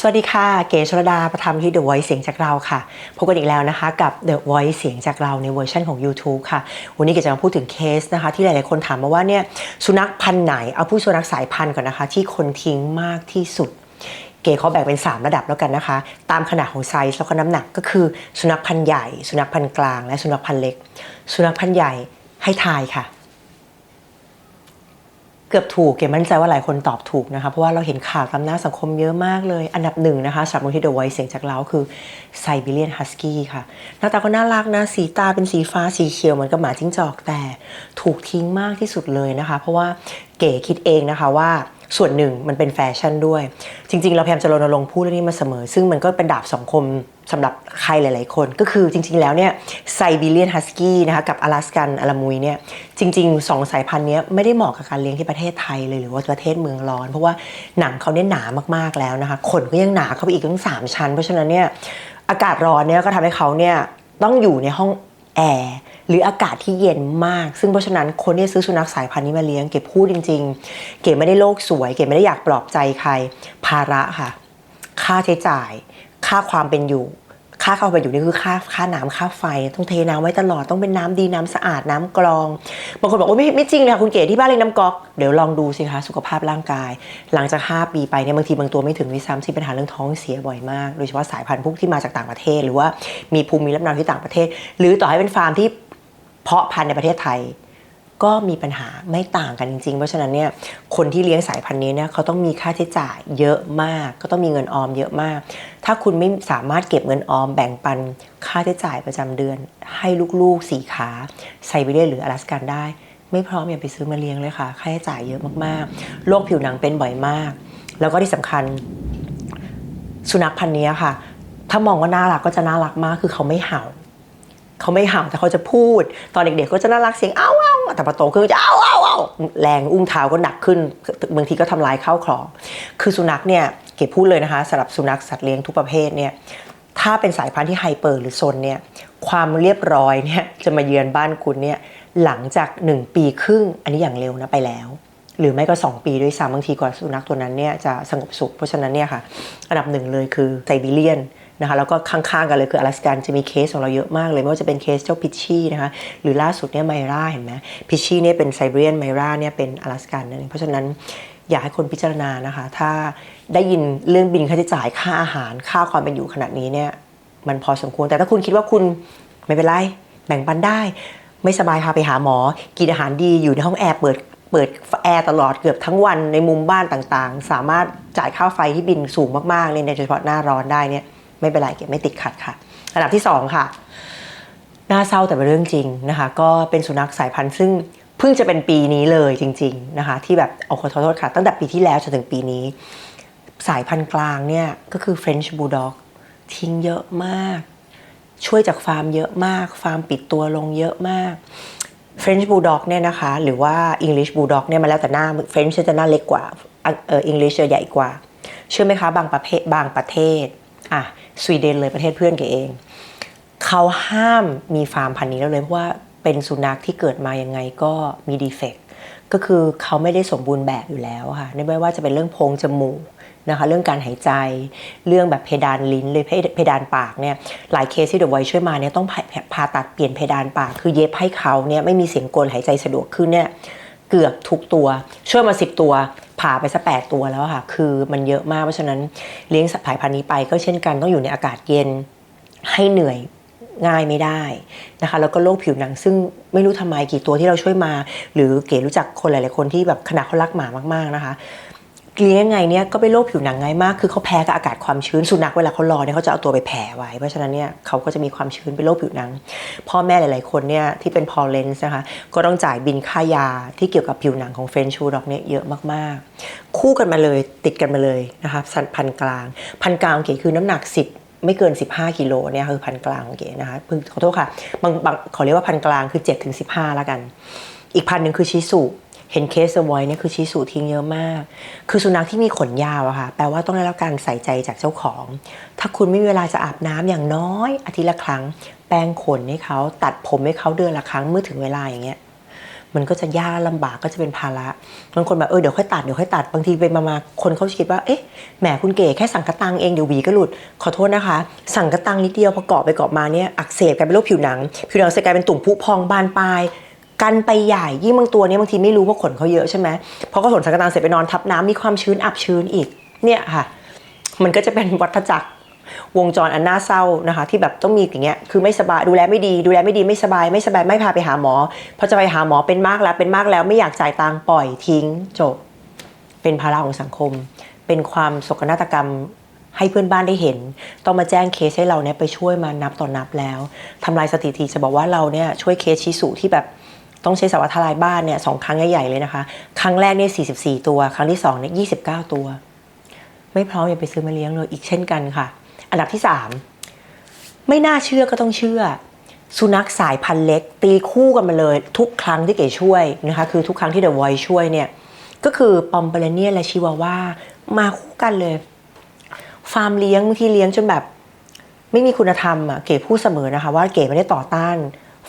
สวัสดีค่ะ เก๋ชลดาประธรรมที่ The Voice เสียงจากเราค่ะ พบกันอีกแล้วนะคะ กับ The Voice เสียงจากเราในเวอร์ชันของ YouTube ค่ะ วันนี้เก๋จะมาพูดถึงเคสนะคะ ที่หลายๆคนถามมาว่าเนี่ยสุนัขพันธุ์ไหน เอาผู้สุนัขสายพันธุ์ก่อนนะคะ ที่คนทิ้งมากที่สุด เก๋เขาแบ่งเป็น 3 ระดับแล้วกันนะคะ ตามขนาดของไซส์แล้วก็น้ำหนักก็คือ สุนัขพันธุ์ใหญ่ สุนัขพันธุ์กลาง และสุนัขพันธุ์เล็ก สุนัขพันธุ์ใหญ่ให้ทายค่ะ เกือบถูกเก๋มั่นใจว่าหลายคนตอบถูกนะคะเพราะว่าเราเห็นข่าวตามหน้าสังคมเยอะมากเลย อันดับหนึ่งนะคะสำหรับมูลที่เดอะไวเสียงจากเราคือไซบีเรียนฮัสกี้ค่ะ หน้าตาก็น่ารักนะ สีตาเป็นสีฟ้าสีเขียวเหมือนกับหมาจิ้งจอกแต่ถูกทิ้งมากที่สุดเลยนะคะ เพราะว่าเก๋คิดเองนะคะว่า ส่วนหนึ่งมันเป็นแฟชั่นด้วย จริง ๆ เราพยายามจะรณรงค์พูดเรื่องนี้มาเสมอ ซึ่งมันก็เป็นดาบสองคมสำหรับใครหลาย ๆ คน ก็คือจริง ๆ แล้วเนี่ยไซบีเรียนฮัสกี้นะคะกับอลาสกันอลามุยเนี่ยจริง ๆ 2 สายพันธุ์เนี้ยไม่ได้เหมาะกับการเลี้ยงที่ประเทศไทยเลยหรือว่าประเทศเมืองร้อน เพราะว่าหนังเขาเนี่ยหนามากๆแล้วนะคะขนก็ยังหนาเข้าไปอีกตั้งสามชั้น เพราะฉะนั้นเนี่ยอากาศร้อนเนี่ยก็ทำให้เขาเนี่ยต้องอยู่ในห้องแอร์ หรืออากาศที่เย็นมาก ซึ่งเพราะฉะนั้นคนที่ซื้อสุนัขสายพันธุ์นี้มาเลี้ยงเก็บพูดจริง ๆ เก๋ไม่ได้โลกสวย เก๋ไม่ได้อยากปลอบใจใคร ภาระค่ะ ค่าใช้จ่าย ค่าความเป็นอยู่ ค่าเข้าไปอยู่นี่คือค่าค่าน้ำค่าไฟ ต้องเทน้ำไว้ตลอดต้องเป็นน้ำดีน้ำสะอาดน้ำกรอง บางคนบอกว่าไม่ไม่จริงเลยค่ะคุณเก๋ที่บ้านเลี้ยงน้ำก๊อกเดี๋ยวลองดูสิคะสุขภาพร่างกาย หลังจาก 5 ปีไปเนี่ยบางทีบางตัวไม่ถึงวยซ้ำที่ปัญหาเรื่องท้องเสียบ่อยมาก โดยเฉพาะสายพันธุ์พวกที่มาจากต่างประเทศ หรือว่ามีภูมิลำเนาที่ต่างประเทศ หรือต่อให้เป็นฟาร์มที่ เพาะพันธุ์ในประเทศไทย ก็มีปัญหาไม่ต่างกันจริงๆ เพราะฉะนั้นเนี่ยคนที่เลี้ยงสายพันธุ์นี้เนี่ยเขาต้องมีค่าใช้จ่ายเยอะมาก ก็ต้องมีเงินออมเยอะมาก ถ้าคุณไม่สามารถเก็บเงินออมแบ่งปันค่าใช้จ่ายประจำเดือน ให้ลูกๆสีขาไซบีเรียหรืออลาสกันได้ไม่พร้อมอย่าไปซื้อมาเลี้ยงเลยค่ะค่าใช้จ่ายเยอะมากๆโรคผิวหนังเป็นบ่อยมาก แล้วก็ที่สำคัญ สุนัขพันธุ์นี้ค่ะ ถ้ามองว่าน่ารักก็จะน่ารักมาก คือเขาไม่เห่า เขาไม่เห่าแต่เขาจะพูด ตอนเด็กๆก็จะน่ารักเสียงอ้าวอ้าแต่พอโตขึ้นก็จะอ้าวอ้าวอ้าแรงอุ้งเท้าก็หนักขึ้นบางทีก็ทำลายข้าวของ คือสุนัขเนี่ยเก็บพูดเลยนะคะสำหรับสุนัขสัตว์เลี้ยงทุกประเภทเนี่ยถ้าเป็นสายพันธุ์ที่ไฮเปอร์หรือโซนเนี่ยความเรียบร้อยเนี่ยจะมาเยือนบ้านคุณเนี่ยหลังจาก 1 ปีครึ่งอันนี้อย่างเร็วนะไปแล้ว หรือไม่ก็ 2 ปีด้วยซ้ำบางทีกว่าสุนัขตัวนั้นเนี่ยจะสงบสุขเพราะฉะนั้นเนี่ยค่ะอันดับหนึ่งเลยคือไซบีเรียน นะคะแล้วก็ข้างๆกันเลยคืออลาสกันจะมีเคสของเราเยอะมากเลยไม่ว่าจะเป็นเคสเจ้าพิชชี่นะคะหรือล่าสุดเนี่ยไมราเห็นไหมพิชชี่เนี่ยเป็นไซบีเรียนไมราเนี่ยเป็นอลาสกันนั่นเองเพราะฉะนั้นอยากให้คนพิจารณานะคะ ถ้าได้ยินเรื่องบินค่าใช้จ่ายค่าอาหารค่าความเป็นอยู่ขนาดนี้เนี่ยมันพอสมควร แต่ถ้าคุณคิดว่าคุณไม่เป็นไรแบ่งปันได้ ไม่สบายพาไปหาหมอ กินอาหารดีอยู่ในห้องแอร์เปิดเปิดแอร์ตลอดเกือบทั้งวันในมุมบ้านต่างๆ สามารถจ่ายค่าไฟที่บินสูงมากๆเลยในโดยเฉพาะหน้าร้อนได้เนี่ย ไม่เป็นไรเก็บไม่ติดขัดค่ะ อันดับที่ 2 ค่ะ น่าเศร้าแต่เป็นเรื่องจริงนะคะ ก็เป็นสุนัขสายพันธุ์ซึ่งเพิ่งจะเป็นปีนี้เลยจริง ๆนะคะ ที่แบบเอาขอโทษค่ะ ตั้งแต่ปีที่แล้วจนถึงปีนี้ สายพันธุ์กลางเนี่ยก็คือ French Bulldog ทิ้งเยอะมาก ช่วยจากฟาร์มเยอะมาก ฟาร์มปิดตัวลงเยอะมาก French Bulldog เนี่ยนะคะ หรือว่า English Bulldog เนี่ยมาแล้วแต่หน้า French จะหน้าเล็กกว่าเออ English จะใหญ่กว่า เชื่อไหมคะบางประเภทบางประเทศ อะสวีเดนเลยประเทศเพื่อนแกเอง เขาห้ามมีฟาร์มพันธุ์นี้แล้วเลย เพราะว่าเป็นสุนัขที่เกิดมายังไงก็มีดีเฟกต์ก็คือเขาไม่ได้สมบูรณ์แบบอยู่แล้วค่ะไม่ว่าจะเป็นเรื่องโพรงจมูกนะคะเรื่องการหายใจเรื่องแบบเพดานลิ้นเลยเพดานปากเนี่ยหลายเคสที่เดอะไวช่วยมาเนี่ยต้องผ่าตัดเปลี่ยนเพดานปาก คือเย็บให้เขาเนี่ยไม่มีเสียงกลหายใจสะดวกขึ้นเนี่ย เกือบทุกตัว ช่วยมาสิบตัว ผ่าไปสักแปดตัวแล้วค่ะ คือมันเยอะมากเพราะฉะนั้นเลี้ยงสัตว์สายพันธุ์นี้ไปก็เช่นกันต้องอยู่ในอากาศเย็นให้เหนื่อยง่ายไม่ได้นะคะแล้วก็โรคผิวหนังซึ่งไม่รู้ทำไมกี่ตัวที่เราช่วยมา หรือเก๋รู้จักคนหลาย ๆ คนที่แบบขนาดเขารักหมามาก ๆ นะคะ เลี้ยงยังไงเนี่ยก็เป็นโรคผิวหนังง่ายมาก คือเขาแพ้กับอากาศความชื้นสุนัขเวลาเขารอเนี่ยเขาจะเอาตัวไปแผ่ไว้ เพราะฉะนั้นเนี่ยเขาก็จะมีความชื้นเป็นโรคผิวหนัง พ่อแม่หลาย ๆ คนเนี่ยที่เป็นพอลเลนส์นะคะก็ต้องจ่ายบินค่ายาที่เกี่ยวกับผิวหนังของเฟรนชูด็อกเนี่ยเยอะมาก ๆ คู่กันมาเลยติดกันมาเลยนะคะพันกลาง พันกลางเก๋คือน้ำหนัก 10ไม่เกิน 15 กิโลเนี่ยคือพันกลางเก๋นะคะพิ่งขอโทษค่ะบางบางขาเรียกว่าพันกลางคือ7ถึง15แล้วกัน อีกพันหนึ่งคือชิสุ เห็นเคสเวอยเนี่ยคือชี้สูทิ้งเยอะมาก คือสุนัขที่มีขนยาวอะค่ะแปลว่าต้องได้รับการใส่ใจจากเจ้าของ ถ้าคุณไม่มีเวลาจะอาบน้ำอย่างน้อยอาทิตย์ละครั้ง แปรงขนให้เขาตัดผมให้เขาเดือนละครั้งเมื่อถึงเวลาอย่างเงี้ยมันก็จะยากลำบากก็จะเป็นภาระบางคนแบบเออเดี๋ยวค่อยตัดเดี๋ยวค่อยตัดบางทีไปมามาคนเขาคิดว่าเอ๊ะแหมคุณเก๋แค่สั่งกระตังเองเดี๋ยวหวีก็หลุดขอโทษนะคะ สั่งกระตังนิดเดียวพอเกาะไปเกาะมาเนี่ยอักเสบกลายเป็นโรคผิวหนัง ผิวหนังเสกลายเป็นตุ่มพุพองบานปลาย กันไปใหญ่ยิ่งบางตัวนี่ยบางทีไม่รู้ว่าขนเขาเยอะใช่ไหมเพอเขาขนสังกะตังเสร็จไปนอนทับน้ำมีความชื้นอับชื้นอีกเนี่ยค่ะ มันก็จะเป็นวัฏจักรวงจรอันน่าเศร้านะคะ ที่แบบต้องมีอย่างเงี้ยคือไม่สบายดูแลไม่ดี ดูแลไม่ดีไม่สบาย ไม่สบายไม่พาไปหาหมอพอจะไปหาหมอเป็นมากแล้วเป็นมากแล้วไม่อยากจ่ายตังค์ปล่อยทิ้งจบ เป็นภาระของสังคม เป็นความโศกนาฏกรรมให้เพื่อนบ้านได้เห็น ต้องมาแจ้งเคสให้เราเนี่ยไปช่วยมานับต่อนับแล้วทำลายสถิติจะบอกว่าเราเนี่ยช่วยเคสชิสุที่แบบ ต้องใช้สวัสดิ์ทลายบ้านเนี่ยสองครั้งใหญ่ๆเลยนะคะ ครั้งแรกเนี่ย44 ตัว ครั้งที่สองเนี่ย29 ตัว ไม่พร้อมอย่าไปซื้อมาเลี้ยงเลยอีกเช่นกันค่ะ อันดับที่ 3 ไม่น่าเชื่อก็ต้องเชื่อ สุนัขสายพันธุ์เล็ก ตีคู่กันมาเลย ทุกครั้งที่เก๋ช่วยนะคะ คือทุกครั้งที่เดอะไวช่วยเนี่ยก็คือปอมเปอร์เนียและชิวาว่ามาคู่กันเลย ฟาร์มเลี้ยงบางทีเลี้ยงจนแบบไม่มีคุณธรรมอะเก๋พูดเสมอนะคะ ว่าเก๋ไม่ได้ต่อต้าน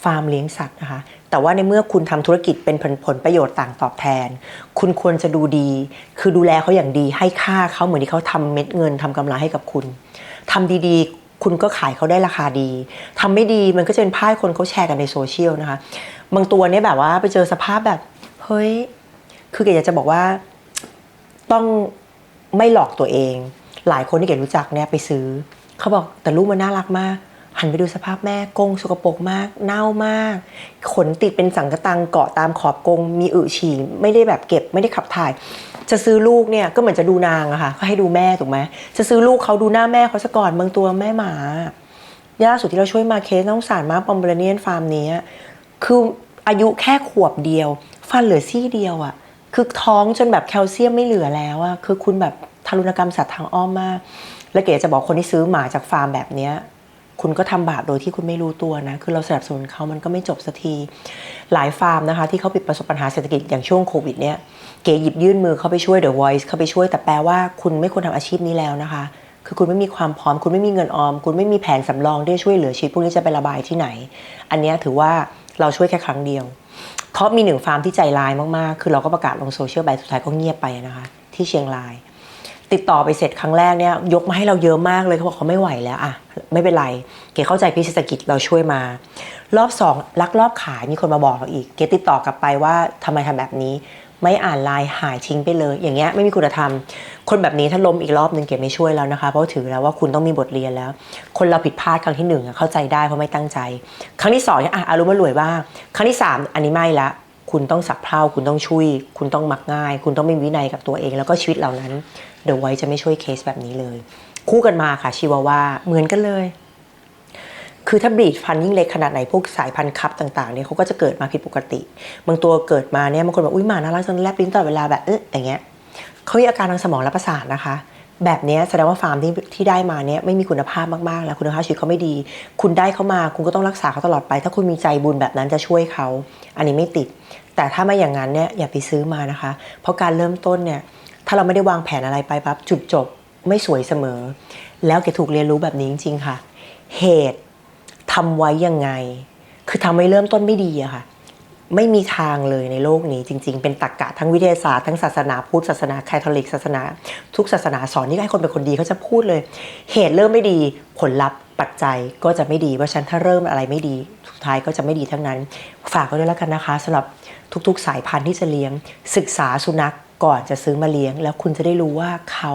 ฟาร์มเลี้ยงสัตว์นะคะ แต่ว่าในเมื่อคุณทำธุรกิจเป็นผลผลประโยชน์ต่างตอบแทน คุณควรจะดูดี คือดูแลเขาอย่างดีให้ค่าเขาเหมือนที่เขาทำเม็ดเงินทำกำไรให้กับคุณทำดีๆ คุณก็ขายเขาได้ราคาดีทำไม่ดีมันก็จะเป็นพ่ายคนเขาแชร์กันในโซเชียลนะคะ บางตัวเนี่ยแบบว่าไปเจอสภาพแบบเฮ้ยคือเก๋อยากจะบอกว่าต้องไม่หลอกตัวเอง หลายคนที่เก๋รู้จักเนี่ยไปซื้อ เขาบอกแต่ลูกมันน่ารักมาก หันไปดูสภาพแม่กงสกปรกมาก เน่ามาก ขนติดเป็นสังกะตังเกาะตามขอบกง มีอึฉี่ไม่ได้แบบเก็บไม่ได้ขับถ่าย จะซื้อลูกเนี่ยก็เหมือนจะดูนางอะค่ะก็ให้ดูแม่ถูกไหมจะซื้อลูกเขาดูหน้าแม่เขาซะก่อนบางตัวแม่หมาล่าสุดที่เราช่วยมาเคสน้องสารมาปอมเบรเนียนฟาร์มนี้คืออายุแค่ขวบเดียว ฟันเหลือซี่เดียวอะคือท้องจนแบบแคลเซียมไม่เหลือแล้วอะคือคุณแบบทารุณกรรมสัตว์ทางอ้อมมาก และเก๋จะบอกคนที่ซื้อหมาจากฟาร์มแบบเนี้ย คุณก็ทำบาปโดยที่คุณไม่รู้ตัวนะ คือเราสนับสนุนเขามันก็ไม่จบสักที หลายฟาร์มนะคะ ที่เขาปิดประสบปัญหาเศรษฐกิจอย่างช่วงโควิดเนี่ย เก๋หยิบยื่นมือเข้าไปช่วย The Voice เข้าไปช่วย แต่แปลว่าคุณไม่ควรทำอาชีพนี้แล้วนะคะ คือคุณไม่มีความพร้อม คุณไม่มีเงินออม คุณไม่มีแผนสำรองที่ช่วยเหลือชีวิตพวกนี้จะไประบายที่ไหน อันนี้ถือว่าเราช่วยแค่ครั้งเดียวเขามีหนึ่งฟาร์มที่ใจร้ายมากๆ คือเราก็ประกาศลงโซเชียลไปสุดท้ายก็เงียบไปนะคะ ที่เชียงราย ติดต่อไปเสร็จครั้งแรกเนี่ยยกมาให้เราเยอะมากเลยเขาบอกเขาไม่ไหวแล้วอะไม่เป็นไร เก๋เข้าใจพิเศรษฐกิจเราช่วยมา รอบสองลักลอบขายมีคนมาบอกเราอีก เก๋ติดต่อกลับไปว่าทำไมทำแบบนี้ ไม่อ่านไลน์หายทิ้งไปเลย อย่างเงี้ยไม่มีคุณธรรม คนแบบนี้ถ้าล้มอีกรอบหนึ่งเก๋ไม่ช่วยแล้วนะคะ เพราะถือแล้วว่าคุณต้องมีบทเรียนแล้ว คนเราผิดพลาดครั้งที่หนึ่งเข้าใจได้เพราะไม่ตั้งใจ ครั้งที่สองอะอารมณ์มารวยบ้างครั้งที่สามอันนี้ไม่ละ คุณต้องสับเพร่าคุณต้องช่วย คุณต้องมักง่าย คุณต้องไมีวินัยกับตัวเอง แล้วก็ชีวิตเหล่านั้นเด e v ไว้จะไม่ช่วยเคสแบบนี้เลย คู่กันมาค่ะชีวาว่าเหมือนกันเลย คือถ้าบีดฟันยิ่งเล็กขนาดไหนพวกสายพันธุ์คับต่างๆเนี่ยเขาก็จะเกิดมาผิดปกติ บางตัวเกิดมาเนี่ยบางคนบอกอุ้ยหมาน่ารักจนแลบลิ้นตลอดเวลาแบบเอ๊ะอย่างเงี้ยเขามีอาการทางสมองและประสาทนะคะ แบบนี้แสดงว่าฟาร์มที่ที่ได้มาเนี่ยไม่มีคุณภาพมากๆ แล้วคุณภาพชีวิตเขาไม่ดี คุณได้เขามาคุณก็ต้องรักษาเขาตลอดไป ถ้าคุณมีใจบุญแบบนั้นจะช่วยเขา อันนี้ไม่ติด แต่ถ้าไม่อย่างนั้นเนี่ยอย่าไปซื้อมานะคะ เพราะการเริ่มต้นเนี่ยถ้าเราไม่ได้วางแผนอะไรไปปั๊บจุดจบไม่สวยเสมอ แล้วแกถูกเรียนรู้แบบนี้จริงๆค่ะ เหตุทำไว้ยังไง คือทำให้เริ่มต้นไม่ดีอะค่ะ ไม่มีทางเลยในโลกนี้จริง ๆ เป็นตรรกะทั้งวิทยาศาสตร์ทั้งศาสนาพุทธศาสนาคาทอลิกศาสนา ทุกศาสนาสอนที่ให้คนเป็นคนดีเขาจะพูดเลย เหตุเริ่มไม่ดีผลลัพธ์ปัจจัยก็จะไม่ดีเพราะฉะนั้นถ้าเริ่มอะไรไม่ดีสุดท้ายก็จะไม่ดีทั้งนั้น ฝากไว้ด้วยแล้วกันนะคะสำหรับทุกๆ สายพันธุ์ที่จะเลี้ยง ศึกษาสุนัขก่อนจะซื้อมาเลี้ยง แล้วคุณจะได้รู้ว่าเขา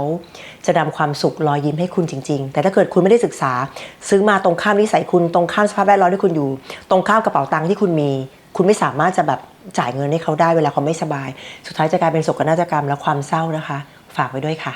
จะนำความสุขรอยยิ้มให้คุณจริง ๆ แต่ถ้าเกิดคุณไม่ได้ศึกษา ซื้อมาตรงข้ามนิสัยคุณตรงข้ามสภาพแวดล้อมที่คุณอยู่ ตรงข้ามกระเป๋าตังค์ที่คุณมี คุณไม่สามารถจะแบบจ่ายเงินให้เขาได้เวลาเขาไม่สบาย สุดท้ายจะกลายเป็นโศกนาฏกรรมและความเศร้านะคะ ฝากไว้ด้วยค่ะ